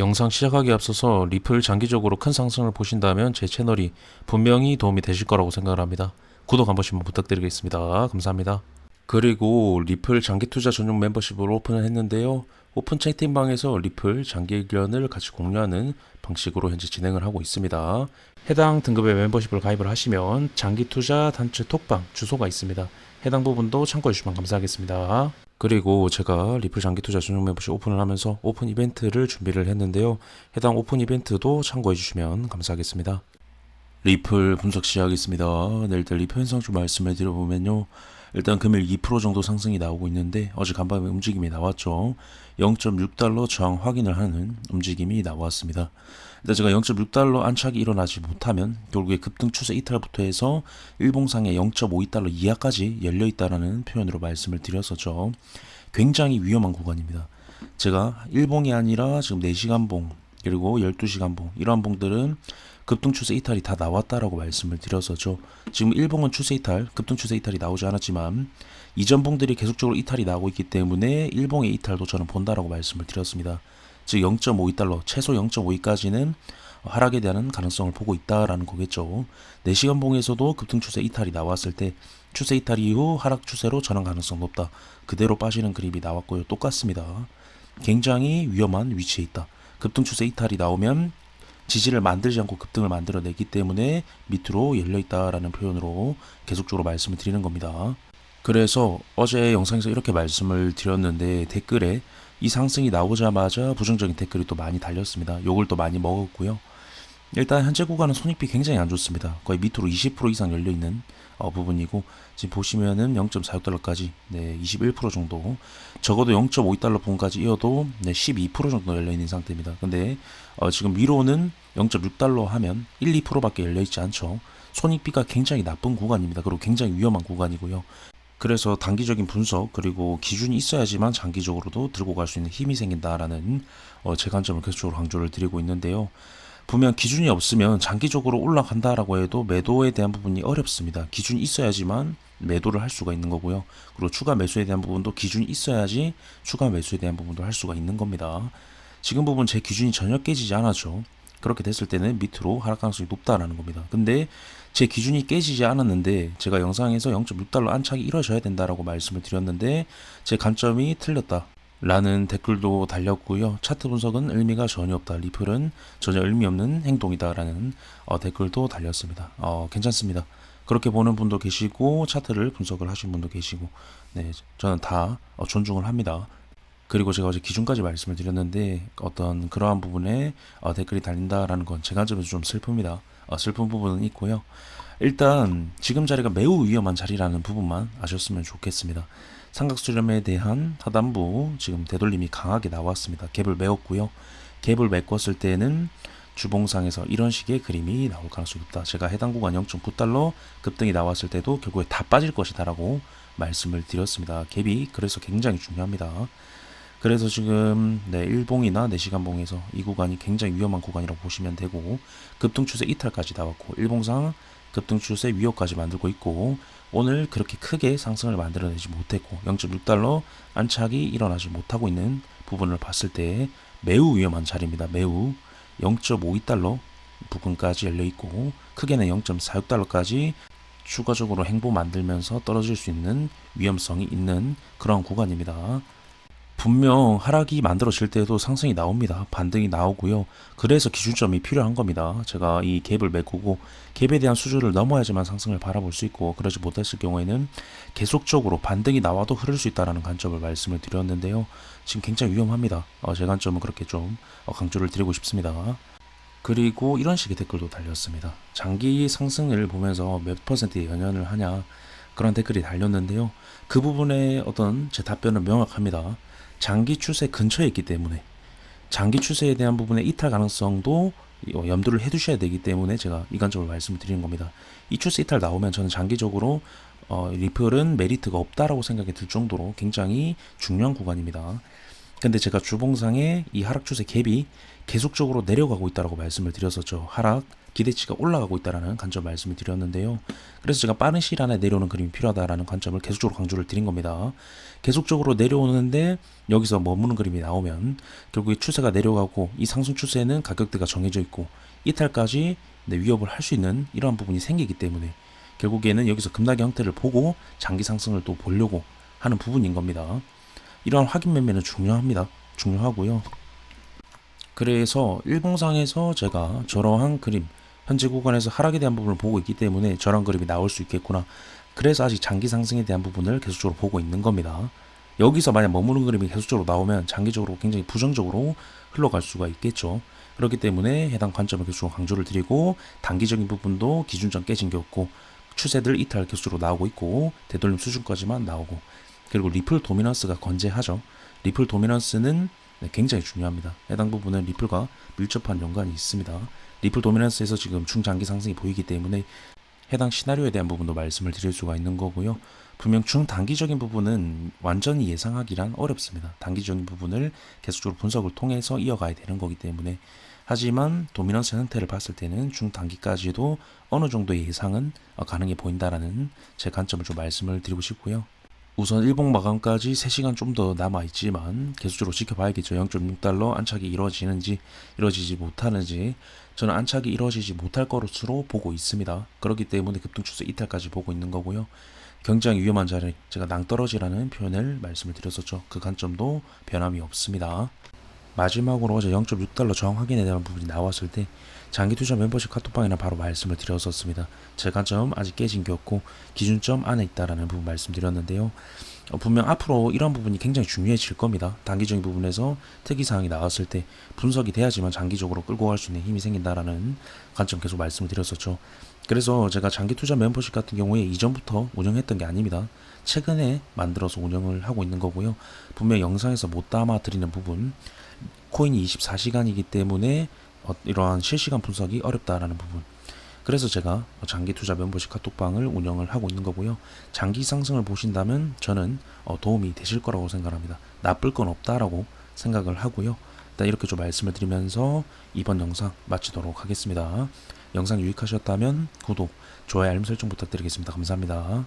영상 시작하기에 앞서서 리플 장기적으로 큰 상승을 보신다면 제 채널이 분명히 도움이 되실 거라고 생각을 합니다. 구독 한 번씩만 부탁드리겠습니다. 감사합니다. 그리고 리플 장기 투자 전용 멤버십을 오픈을 했는데요. 오픈 채팅방에서 리플 장기 의견을 같이 공유하는 방식으로 현재 진행을 하고 있습니다. 해당 등급의 멤버십을 가입을 하시면 장기 투자 단체 톡방 주소가 있습니다. 해당 부분도 참고해 주시면 감사하겠습니다. 그리고 제가 리플 장기 투자 전용 멤버십 오픈을 하면서 오픈 이벤트를 준비를 했는데요. 해당 오픈 이벤트도 참고해 주시면 감사하겠습니다. 리플 분석 시작하겠습니다. 네, 일단 리플 현상 좀 말씀을 드려보면요. 일단 금일 2% 정도 상승이 나오고 있는데 어제 간밤에 움직임이 나왔죠. 0.6달러 저항 확인을 하는 움직임이 나왔습니다. 일단 제가 0.6달러 안착이 일어나지 못하면 결국에 급등 추세 이탈부터 해서 일봉상에 0.52달러 이하까지 열려 있다라는 표현으로 말씀을 드렸었죠. 굉장히 위험한 구간입니다. 제가 일봉이 아니라 지금 4시간 봉 그리고 12시간 봉 이러한 봉들은 급등 추세 이탈이 다 나왔다라고 말씀을 드렸었죠. 지금 일봉은 추세 이탈, 급등 추세 이탈이 나오지 않았지만 이전 봉들이 계속적으로 이탈이 나오고 있기 때문에 일봉의 이탈도 저는 본다라고 말씀을 드렸습니다. 즉 0.52달러, 최소 0.52까지는 하락에 대한 가능성을 보고 있다라는 거겠죠. 4시간 봉에서도 급등 추세 이탈이 나왔을 때 추세 이탈 이후 하락 추세로 전환 가능성 높다. 그대로 빠지는 그림이 나왔고요. 똑같습니다. 굉장히 위험한 위치에 있다. 급등 추세 이탈이 나오면 지지를 만들지 않고 급등을 만들어내기 때문에 밑으로 열려 있다라는 표현으로 계속적으로 말씀을 드리는 겁니다. 그래서 어제 영상에서 이렇게 말씀을 드렸는데 댓글에 이 상승이 나오자마자 부정적인 댓글이 또 많이 달렸습니다. 욕을 또 많이 먹었고요. 일단 현재 구간은 손익비 굉장히 안 좋습니다. 거의 밑으로 20% 이상 열려 있는 어, 부분이고 지금 보시면은 0.46달러까지 네, 21% 정도 적어도 0.52달러 분까지 이어도 네, 12% 정도 열려 있는 상태입니다. 근데 어, 지금 위로는 0.6달러 하면 1, 2%밖에 열려 있지 않죠. 손익비가 굉장히 나쁜 구간입니다. 그리고 굉장히 위험한 구간이고요. 그래서 단기적인 분석 그리고 기준이 있어야지만 장기적으로도 들고 갈 수 있는 힘이 생긴다라는 어, 제 관점을 계속적으로 강조를 드리고 있는데요. 분명 기준이 없으면 장기적으로 올라간다라고 해도 매도에 대한 부분이 어렵습니다. 기준이 있어야지만 매도를 할 수가 있는 거고요. 그리고 추가 매수에 대한 부분도 기준이 있어야지 추가 매수에 대한 부분도 할 수가 있는 겁니다. 지금 부분 제 기준이 전혀 깨지지 않았죠. 그렇게 됐을 때는 밑으로 하락 가능성이 높다라는 겁니다. 근데 제 기준이 깨지지 않았는데 제가 영상에서 0.6달러 안착이 이루어져야 된다라고 말씀을 드렸는데 제 관점이 틀렸다. 라는 댓글도 달렸고요. 차트 분석은 의미가 전혀 없다. 리플은 전혀 의미 없는 행동이다 라는 어, 댓글도 달렸습니다. 어, 괜찮습니다. 그렇게 보는 분도 계시고 차트를 분석을 하신 분도 계시고 네, 저는 다 어, 존중을 합니다. 그리고 제가 어제 기준까지 말씀을 드렸는데 어떤 그러한 부분에 어, 댓글이 달린다라는 건 제 관점에서 좀 슬픕니다. 어, 슬픈 부분은 있고요. 일단 지금 자리가 매우 위험한 자리라는 부분만 아셨으면 좋겠습니다. 삼각수렴에 대한 하단부 지금 되돌림이 강하게 나왔습니다. 갭을 메웠고요. 갭을 메꿨을 때는 주봉상에서 이런 식의 그림이 나올 가능성이 있다. 제가 해당 구간 0.9달러 급등이 나왔을 때도 결국에 다 빠질 것이다라고 말씀을 드렸습니다. 갭이 그래서 굉장히 중요합니다. 그래서 지금 네, 일봉이나 4시간봉에서 이 구간이 굉장히 위험한 구간이라고 보시면 되고 급등 추세 이탈까지 나왔고 일봉상 급등 추세 위협까지 만들고 있고 오늘 그렇게 크게 상승을 만들어내지 못했고 0.6달러 안착이 일어나지 못하고 있는 부분을 봤을 때 매우 위험한 자리입니다. 매우 0.52달러 부근까지 열려 있고 크게는 0.46달러까지 추가적으로 행보 만들면서 떨어질 수 있는 위험성이 있는 그런 구간입니다. 분명 하락이 만들어질 때도 상승이 나옵니다. 반등이 나오고요. 그래서 기준점이 필요한 겁니다. 제가 이 갭을 메꾸고 갭에 대한 수준을 넘어야지만 상승을 바라볼 수 있고 그러지 못했을 경우에는 계속적으로 반등이 나와도 흐를 수 있다라는 관점을 말씀을 드렸는데요. 지금 굉장히 위험합니다. 어, 제 관점은 그렇게 좀 어, 강조를 드리고 싶습니다. 그리고 이런 식의 댓글도 달렸습니다. 장기 상승을 보면서 몇 퍼센트의 연연을 하냐 그런 댓글이 달렸는데요. 그 부분에 어떤 제 답변은 명확합니다. 장기 추세 근처에 있기 때문에 장기 추세에 대한 부분의 이탈 가능성도 어, 염두를 해두셔야 되기 때문에 제가 이 관점을 말씀을 드리는 겁니다. 이 추세 이탈 나오면 저는 장기적으로 어, 리플은 메리트가 없다라고 생각이 들 정도로 굉장히 중요한 구간입니다. 근데 제가 주봉상에 이 하락 추세 갭이 계속적으로 내려가고 있다라고 말씀을 드렸었죠. 하락 기대치가 올라가고 있다라는 관점 말씀을 드렸는데요. 그래서 제가 빠른 시일 안에 내려오는 그림이 필요하다라는 관점을 계속적으로 강조를 드린 겁니다. 계속적으로 내려오는데 여기서 머무는 그림이 나오면 결국에 추세가 내려가고 이 상승 추세는 가격대가 정해져 있고 이탈까지 네, 위협을 할 수 있는 이러한 부분이 생기기 때문에 결국에는 여기서 급락의 형태를 보고 장기 상승을 또 보려고 하는 부분인 겁니다. 이러한 확인 매매는 중요합니다. 중요하고요. 그래서 일봉상에서 제가 저러한 그림 현재 구간에서 하락에 대한 부분을 보고 있기 때문에 저런 그림이 나올 수 있겠구나. 그래서 아직 장기 상승에 대한 부분을 계속적으로 보고 있는 겁니다. 여기서 만약 머무는 그림이 계속적으로 나오면 장기적으로 굉장히 부정적으로 흘러갈 수가 있겠죠. 그렇기 때문에 해당 관점을 계속 강조를 드리고 단기적인 부분도 기준점 깨진 게 없고 추세들 이탈 계속적으로 나오고 있고 되돌림 수준까지만 나오고 그리고 리플 도미넌스가 건재하죠. 리플 도미넌스는 네, 굉장히 중요합니다. 해당 부분은 리플과 밀접한 연관이 있습니다. 리플 도미넌스에서 지금 중장기 상승이 보이기 때문에 해당 시나리오에 대한 부분도 말씀을 드릴 수가 있는 거고요. 분명 중단기적인 부분은 완전히 예상하기란 어렵습니다. 단기적인 부분을 계속적으로 분석을 통해서 이어가야 되는 거기 때문에 하지만 도미넌스 형태를 봤을 때는 중단기까지도 어느 정도의 예상은 어, 가능해 보인다라는 제 관점을 좀 말씀을 드리고 싶고요. 우선 일봉 마감까지 3시간 좀 더 남아 있지만 계속적으로 지켜봐야겠죠. 0.6달러 안착이 이루어지는지 이루어지지 못하는지 저는 안착이 이루어지지 못할 것으로 보고 있습니다. 그렇기 때문에 급등 추세 이탈까지 보고 있는 거고요. 굉장히 위험한 자리 제가 낭떠러지라는 표현을 말씀을 드렸었죠. 그 관점도 변함이 없습니다. 마지막으로 어제 0.6달러 저항 확인에 대한 부분이 나왔을 때 장기 투자 멤버십 카톡방이나 바로 말씀을 드렸었습니다. 제 관점 아직 깨진 게 없고 기준점 안에 있다라는 부분 말씀드렸는데요. 어, 분명 앞으로 이런 부분이 굉장히 중요해질 겁니다. 단기적인 부분에서 특이 사항이 나왔을 때 분석이 돼야지만 장기적으로 끌고 갈 수 있는 힘이 생긴다라는 관점 계속 말씀을 드렸었죠. 그래서 제가 장기 투자 멤버십 같은 경우에 이전부터 운영했던 게 아닙니다. 최근에 만들어서 운영을 하고 있는 거고요. 분명 영상에서 못 담아 드리는 부분 코인이 24시간이기 때문에 어, 이러한 실시간 분석이 어렵다라는 부분. 그래서 제가 장기 투자 멤버십 카톡방을 운영을 하고 있는 거고요. 장기 상승을 보신다면 저는 어, 도움이 되실 거라고 생각합니다. 나쁠 건 없다라고 생각을 하고요. 일단 이렇게 좀 말씀을 드리면서 이번 영상 마치도록 하겠습니다. 영상 유익하셨다면 구독, 좋아요, 알림 설정 부탁드리겠습니다. 감사합니다.